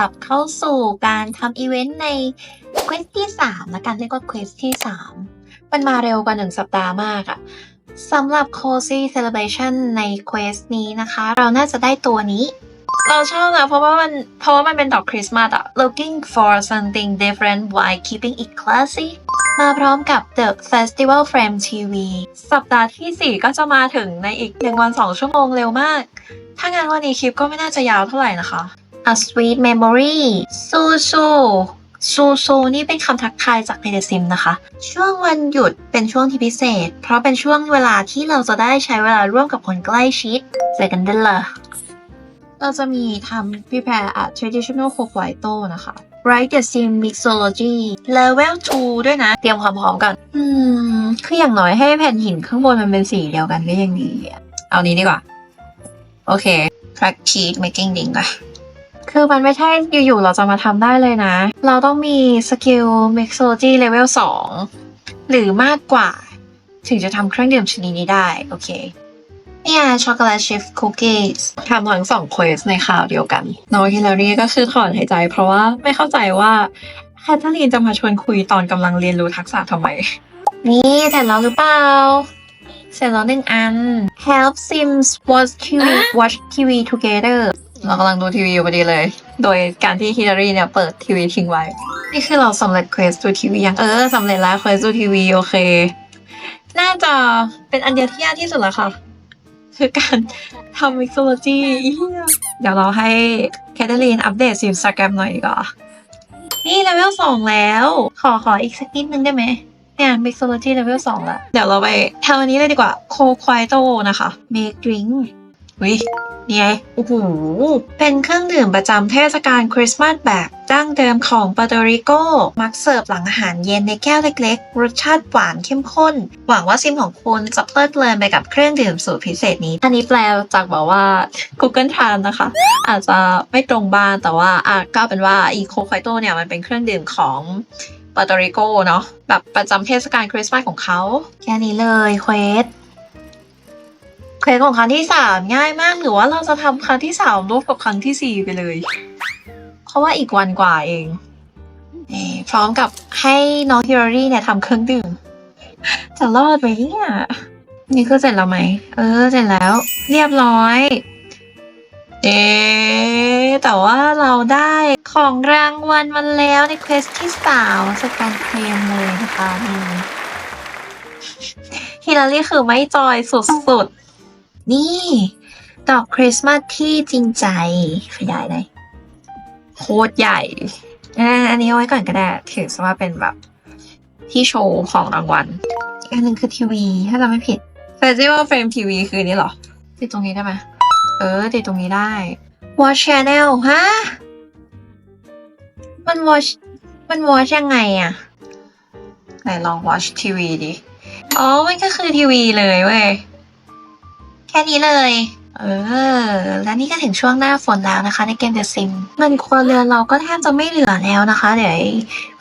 กลับเข้าสู่การทำอีเวนต์ในเควสที่3และการเรียกว่าเควสที่ 3 มันมาเร็วกว่า 1 สัปดาห์มากอะสำหรับ Cozy Celebration ในเควสนี้นะคะ เราน่าจะได้ตัวนี้ เราชอบนะเพราะว่ามันเพราะว่ามันเป็นดอกคริสต์มาสอะ looking for something different while keeping it classy มาพร้อมกับ The Festival Frame TV สัปดาห์ทีสี่4 ก็จะมาถึงในอีก 1 วัน 2 ชั่วโมงเร็วมาก ถ้างานวันนี้คลิปก็ไม่น่าจะยาวเท่าไหร่นะคะ A sweet memory ซูซูซูซูนี่เป็นคำทักทายจากในเดซิมนะคะ ช่วงวันหยุดเป็นช่วงที่พิเศษ เพราะเป็นช่วงเวลาที่เราจะได้ใช้เวลาร่วมกับคนใกล้ชิดเจอกันได้เลยเราจะมีทำ prepare a traditional hokkaido นะคะ write the sim mixology level 2 ด้วยนะ เตรียมความพร้อมกัน อืม คืออย่างน้อยให้แผ่นหินข้างบนมันเป็นสีเดียวกันก็ยังดีอะเอานี้ดีกว่า โอเค practice making thing ก่อน คือมันไม่ใช่อยู่ๆเราจะมาทำได้เลยนะ เราต้องมีสกิล mixology level 2 หรือมากกว่า ถึงจะทำเครื่องดื่มชนิดนี้ได้ โอเคเนี่ยช็อกโกแลตชิฟคุกกี้ทำทั้งสองเควสในข่าวเดียวกันน้องฮิลลารีก็คือถอนหายใจ เพราะว่าไม่เข้าใจว่าแคทเธอรีนจะมาชวนคุยตอนกำลังเรียนรู้ทักษะทำไม นี่เสร็จแล้วหรือเปล่า เสร็จแล้วหนึ่งอัน Help Sims watch TV watch TV together เรากำลังดูทีวีอยู่พอดีเลย โดยการที่ฮิลลารีเนี่ยเปิดทีวีทิ้งไว้ นี่คือเราสำเร็จเควสดูทีวียังเออสำเร็จแล้วเควสดูทีวีโอเค น่าจะเป็นอันเดียวที่ยากที่สุดแล้วค่ะ คือการทำ mixology เหี้ยเดี๋ยวเราให้แคทเธอรีนอัปเดตสินสตาแกรมหน่อยดีกว่า นี่เลเวลสองแล้ว ขอขออีกสักนิดนึงได้ไหมเนี่ย mixology เลเวลสองแล้วเดี๋ยวเราไปทำอันนี้เลยดีกว่า c o q u i t o นะคะ make drink วินี่ไงโอ้โหเป็นเครื่องดื่มประจำเทศกาลคริสต์มาสแบบดั้งเดิมของปาโตริโก มักเสิร์ฟหลังอาหารเย็นในแก้วเล็กๆ รสชาติหวานเข้มข้น หวังว่าซิมของคุณจะเพลิดเพลินไปกับเครื่องดื่มสูตรพิเศษนี้ อันนี้แปลจากบอกว่า Google Trans นะคะ อาจจะไม่ตรงบ้านแต่ว่าอะก็เป็นว่าอีโคไคโตเนี่ยมันเป็นเครื่องดื่มของปาโตริโกเนาะแบบประจำเทศกาลคริสต์มาสของเขาแค่นี้เลยเควสเควสของครั้งที่สามง่ายมากหรือว่าเราจะทำครั้งที่สามร่วมกับครั้งที่สี่ไปเลย เพราะว่าอีกวันกว่าเองพร้อมกับให้น้องฮิโรรี่เนี่ยทำเครื่องดื่มจะรอดไหมเนี่ยนี่คือเสร็จแล้วไหม เออ เสร็จแล้ว เรียบร้อย เอ๊แต่ว่าเราได้ของรางวัลมาแล้วในเควสที่สามสแกนเคลมเลยนะคะฮิลลารี่คือไม่จอยสุดๆ นี่ดอกคริสต์มาสที่จริงใจขยายหน่อยโคตรใหญ่อ่าอันนี้เอาไว้ก่อนก็ได้ถือซะว่าเป็นแบบที่โชว์ของรางวัลอีกอันหนึ่งคือทีวี ถ้าจำไม่ผิด Festival Frame TV คืออนนี้เหรอ ติดตรงนี้ได้ไหมเออ ติดตรงนี้ได้ Watch Channel ฮะ มัน watch มัน watch ยังไงอะไหนลอง watch ทีวีดิ อ๋อ มันก็คือทีวีเลยเว้ยแค่นี้เลย เออ และนี่ก็ถึงช่วงหน้าฝนแล้วนะคะ ในเกม The Sim เงินครัวเรือนเราก็แทบจะไม่เหลือแล้วนะคะ เดี๋ยวไอ้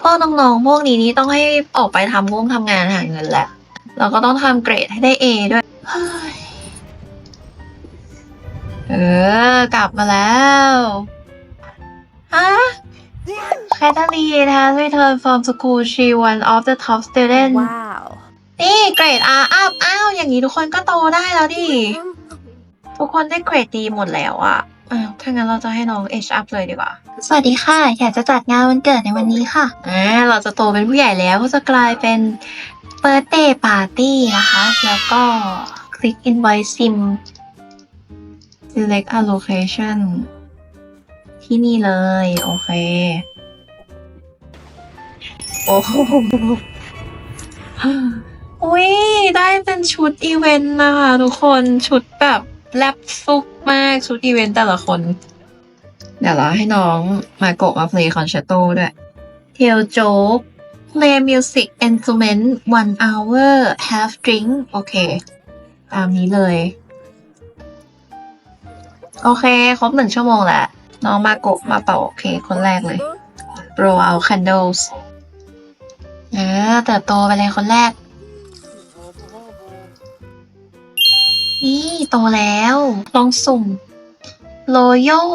พวกน้องๆพวกนี้นี่ต้องให้ออกไปทำงงทำงานหาเงินแหละ เราก็ต้องทำเกรดให้ได้ A ด้วยเฮ้ยเออ กลับมาแล้วฮะแคทเธอรีน has returned from school she one of the top students Wow. นี่เกรด R up อ้าวอย่างนี้ทุกคนก็โตได้แล้วดิ ทุกคนได้เกรดดีหมดแล้วอะอ้าวถ้างั้นเราจะให้น้อง H up เลยดีกว่า สวัสดีค่ะ อยากจะจัดงานวันเกิดในวันนี้ค่ะอ่าเราจะโตเป็นผู้ใหญ่แล้วก็จะกลายเป็น birthday party นะคะ แล้วก็ click invite sim select a location ที่นี่เลย โอเค โอ้โห อุ้ยได้เป็นชุดอีเวนต์นะคะทุกคนชุดแบบแลบซุกมากชุดอีเวนต์แต่ละคน เดี๋ยวเราให้น้องมาโกะมา play concerto ด้วยเทลโจ๊ก play music instrument one hour half drink โอเค ตามนี้เลย โอเค ครบหนึ่งชั่วโมงแล้ว น้องมาโกะมาเป่าโอเคกคนแรกเลย blow out candles เออเติบโตไปเลยคนแรก นี่โตแล้ว ลองสุ่ม loyal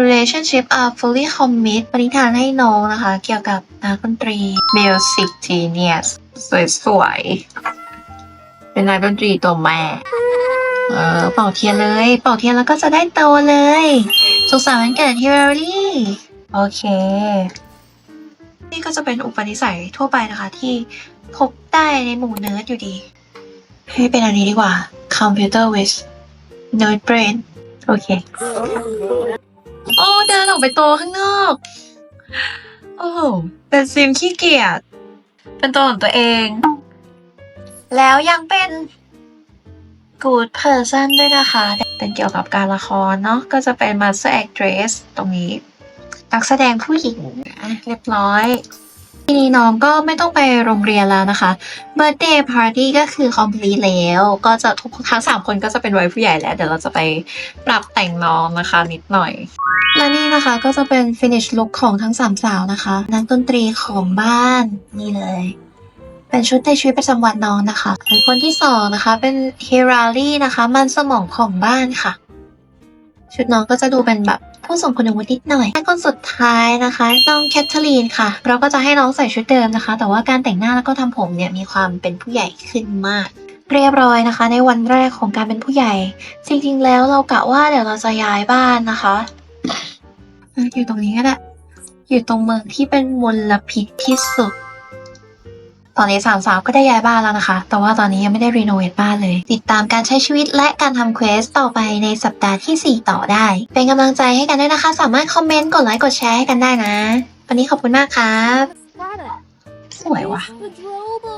relationship are fully commit ปณิธานให้น้องนะคะ เกี่ยวกับนักดนตรี music genius สวยๆเป็นนักดนตรีตัวแม่ เออ เป่าเทียนเลย เป่าเทียนแล้วก็จะได้โตเลย สุขสันต์วันเกิดฮิลลารีโอเค นี่ก็จะเป็นอุปนิสัยทั่วไปนะคะที่พบได้ในหมู่เนิร์ดอยู่ดี ให้เป็นอันนี้ดีกว่า Computer with Nerd Brain โอเค โอ้เดินออกไปโตข้างนอก โอ้โหเป็นซิมขี้เกียจ เป็นตัวของตัวเอง แล้วยังเป็น Good Person ด้วยนะคะ เป็นเกี่ยวกับการละครเนาะ ก็จะเป็น Master Actress ตรงนี้ นักแสดงผู้หญิงเรียบร้อย ทีนี้น้องก็ไม่ต้องไปโรงเรียนแล้วนะคะ Birthday Party ก็คือ complete แล้ว ก็จะทุกทั้งสามคนก็จะเป็นวัยผู้ใหญ่แล้ว เดี๋ยวเราจะไปปรับแต่งน้องนะคะนิดหน่อย และนี่นะคะก็จะเป็น finish look ของทั้งสามสาวนะคะนักดนตรีของบ้านนี่เลย เป็นชุดในชีวิตประจำวันน้องนะคะคนที่สองนะคะเป็นเฮราลี่นะคะ มันสมองของบ้านค่ะ ชุดน้องก็จะดูเป็นแบบ ผู้ทรงคุณวุฒินิดหน่อยและคนสุดท้ายนะคะน้องแคทเธอรีนค่ะ เราก็จะให้น้องใส่ชุดเดิมนะคะ แต่ว่าการแต่งหน้าแล้วก็ทำผมเนี่ยมีความเป็นผู้ใหญ่ขึ้นมากเรียบร้อยนะคะ ในวันแรกของการเป็นผู้ใหญ่ จริงๆแล้วเรากะว่าเดี๋ยวเราจะย้ายบ้านนะคะอะอยู่ตรงนี้ก็ได้อยู่ตรงเมืองที่เป็นมลพิษที่สุด ตอนนี้สามสาวก็ได้ย้ายบ้านแล้วนะคะ แต่ว่าตอนนี้ยังไม่ได้รีโนเวทบ้านเลย ติดตามการใช้ชีวิตและการทำเควสต่อไปในสัปดาห์ที่ 4 ต่อได้ เป็นกำลังใจให้กันด้วยนะคะ สามารถคอมเมนต์ กดไลค์ กดแชร์ให้กันได้นะ วันนี้ขอบคุณมากครับ Prada. สวยว่ะ The Drobo.